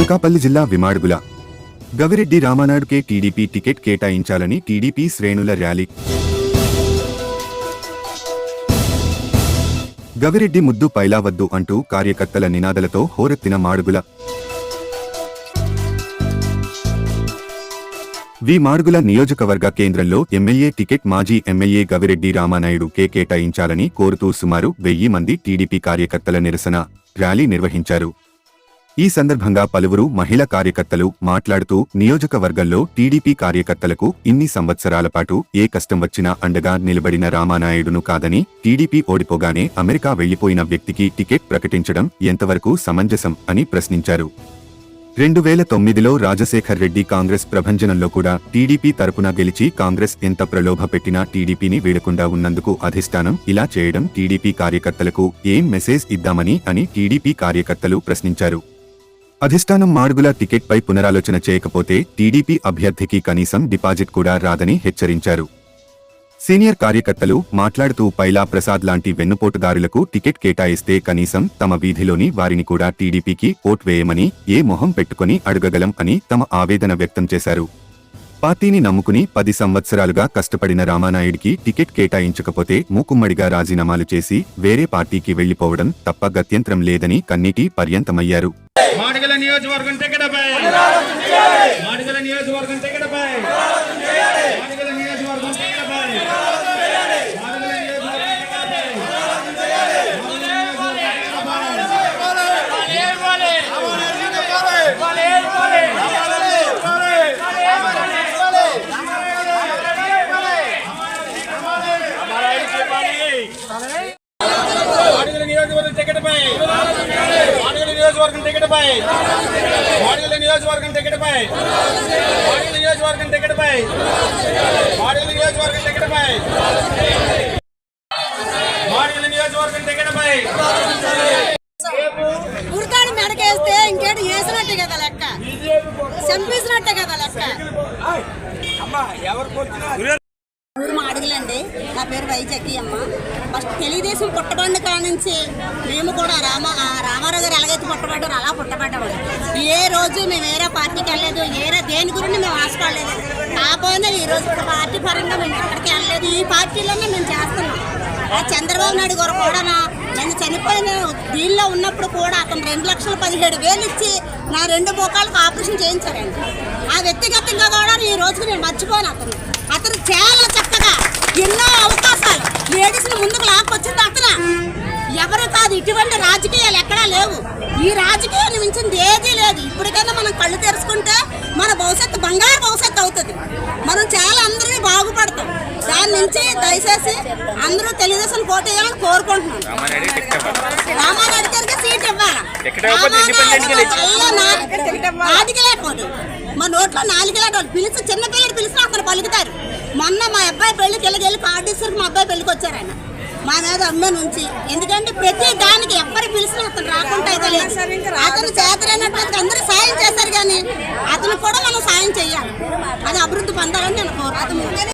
అనకాపల్లి జిల్లా విమాడుగుల. గవిరెడ్డి రామానాయుడుకే TDP ticket కేటాయించాలని టీడీపీ శ్రేణుల ర్యాలీ. గవిరెడ్డి ముద్దు పైలావద్దు అంటూ కార్యకర్తల నినాదలతో హోరెత్తిన మాడుగుల. వి మాడుగుల నియోజకవర్గ కేంద్రంలో ఎమ్మెల్యే టికెట్ మాజీ ఎమ్మెల్యే గవిరెడ్డి రామానాయుడు కే కేటాయించాలని కోరుతూ సుమారు వెయ్యి మంది టీడీపీ కార్యకర్తల నిరసన ర్యాలీ నిర్వహించారు. ఈ సందర్భంగా పలువురు మహిళా కార్యకర్తలు మాట్లాడుతూ నియోజకవర్గంలో టీడీపీ కార్యకర్తలకు ఇన్ని సంవత్సరాల పాటు ఏ కష్టం వచ్చినా అండగా నిలబడిన రామానాయుడును కాదని టీడీపీ ఓడిపోగానే అమెరికా వెళ్ళిపోయిన వ్యక్తికి టికెట్ ప్రకటించడం ఎంతవరకు సమంజసం అని ప్రశ్నించారు. రెండు వేల తొమ్మిదిలో రాజశేఖర్ రెడ్డి కాంగ్రెస్ ప్రభంజనంలో కూడా టీడీపీ తరపున గెలిచి కాంగ్రెస్ ఎంత ప్రలోభ పెట్టినా టీడీపీని వీడకుండా ఉన్నందుకు అధిష్టానం ఇలా చేయడం టీడీపీ కార్యకర్తలకు ఏం మెసేజ్ ఇద్దామని అని టీడీపీ కార్యకర్తలు ప్రశ్నించారు. అధిష్టానం మాడుగుల టికెట్పై పునరాలోచన చేయకపోతే టీడీపీ అభ్యర్థికి కనీసం డిపాజిట్ కూడా రాదని హెచ్చరించారు. సీనియర్ కార్యకర్తలు మాట్లాడుతూ పైలా ప్రసాద్ లాంటి వెన్నుపోటుదారులకు టికెట్ కేటాయిస్తే కనీసం తమ వీధిలోని వారిని కూడా టీడీపీకి ఓట్ వేయమని ఏ మొహం పెట్టుకుని అడగగలం అని తమ ఆవేదన వ్యక్తం చేశారు. పార్టీని నమ్ముకుని పది సంవత్సరాలుగా కష్టపడిన రామానాయుడికి టికెట్ కేటాయించకపోతే మూకుమ్మడిగా రాజీనామాలు చేసి వేరే పార్టీకి వెళ్ళిపోవడం తప్ప గత్యంతరం లేదని కన్నీటి పర్యంతమయ్యారు. మాడుగుల నియోజకవర్గం టికెట్పై మాడుగుల నియోజకవర్గం టికెట్పై మాడుగుల నియోజకవర్గం టికెట్పై నియోజకవర్గం టికెట్పై మాడుగుల నియోజకవర్గం టికెట్పై మాడుగుల నియోజకవర్గం టికెట్పై. మాడుగుల నియోజకవర్గం టికెట్పై. మాడుగుల నియోజకవర్గం టికెట్పై. మాడుగుల నియోజకవర్గం టికెట్పై. మాడుగుల నియోజకవర్గం టికెట్పై. ఉరకాడు మెడకేస్తే ఇంకేటి వేసినట్టే కదా లెక్క. చంపేసినట్టే కదా లెక్క. ఊరు మా అడగలండి నా పేరు వైజాగి అమ్మ. ఫస్ట్ తెలుగుదేశం పుట్టబండి కాడ నుంచి మేము కూడా రామ రామారావు గారు ఎలాగైతే పుట్టబడ్డారో రోజు మేము వేరే పార్టీకి వెళ్ళలేదు వేరే దేని గురించి మేము ఆశపడలేదు. కాకపోతే ఈ రోజు పార్టీ పరంగా మేము ఎక్కడికి వెళ్ళలేదు ఈ పార్టీలోనే మేము చేస్తున్నాం. ఆ చంద్రబాబు నాయుడు గారు కూడా నా నేను చనిపోయిన దీనిలో ఉన్నప్పుడు కూడా అతను రెండు లక్షల పదిహేడు వేలు ఇచ్చి నా రెండు మోకాళ్ళకు ఆపరేషన్ చేయించారండి ఆ వ్యక్తిగతంగా కూడా ఈ రోజుకి నేను మర్చిపోను అతను అతను చాలా చక్కగా ఎన్నో అవకాశాలు లేడీస్ని ముందుకు లాక్కొచ్చింది అతను. ఎవరు కాదు ఇటువంటి రాజకీయాలు ఈ రాజకీయాన్ని మించింది ఏదీ లేదు. ఇప్పటికైనా మనం కళ్ళు తెరుచుకుంటే మన భవిష్యత్తు బంగారు భవిష్యత్తు అవుతుంది. మనం చాలా అందరినీ బాగుపడతాం. దాని నుంచి దయచేసి అందరూ తెలుగుదేశం పోటీ చేయాలని కోరుకుంటున్నాం రామారెడ్డి గారికి సీట్ ఇవ్వాలి. మా నోట్లో నాలుగులేటోడు పిలిచి చిన్న పిల్లడు పిలిచిన అతను పలుకుతారు. మొన్న మా అబ్బాయి పెళ్ళికి వెళ్ళి వెళ్ళి కార్డీసరికి మా అబ్బాయి పెళ్ళికి వచ్చారు ఆయన. మా మీద అమ్మ నుంచి. ఎందుకంటే ప్రతి దానికి ఎవ్వరు இருந்து வந்தாலும் எனக்கு ஒரு அது